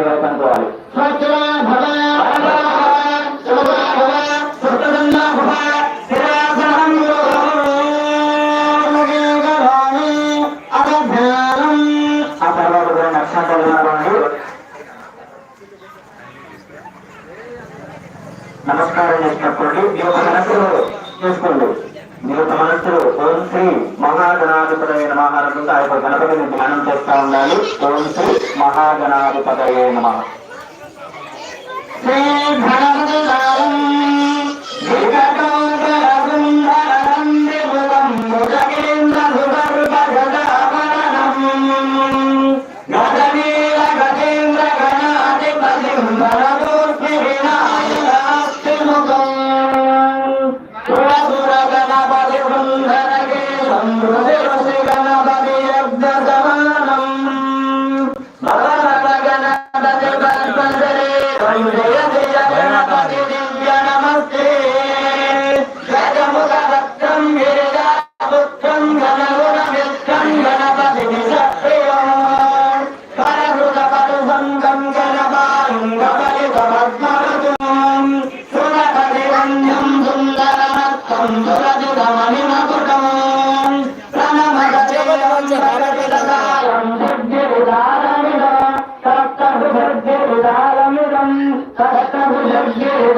నీ వైపు అనుకోవాలి స్వచ్ఛమా భవ నమస్కారం చేసినప్పుడు మీ యొక్క మనసులో చేసుకోండి. మీ మనస్సులో ఓం శ్రీ మహాగణాధిపతయ నమహారకుంటూ ఆ యొక్క గణపతిని ధ్యానం చేస్తా ఉండాలి. ఓం శ్రీ మహాగణాధిపతయ నమ. శ్రీ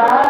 감사합니다.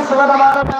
আসসালামু আলাইকুম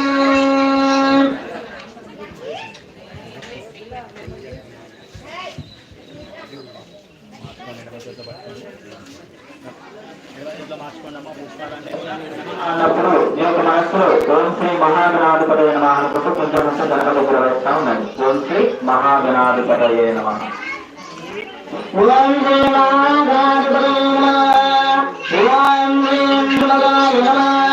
అన్నప్పుడు మీ యొక్క మనస్సులో ఓం శ్రీ మహాగణాధిపతయ నమ అనుకుంటూ కొంచెం కొంచెం గణపతి ఉండండి ఓం శ్రీ మహాగణాధిపతయ నమ ఓం శ్రీ మహాగణాధిపతయ నమ ఓం శ్రీ నమ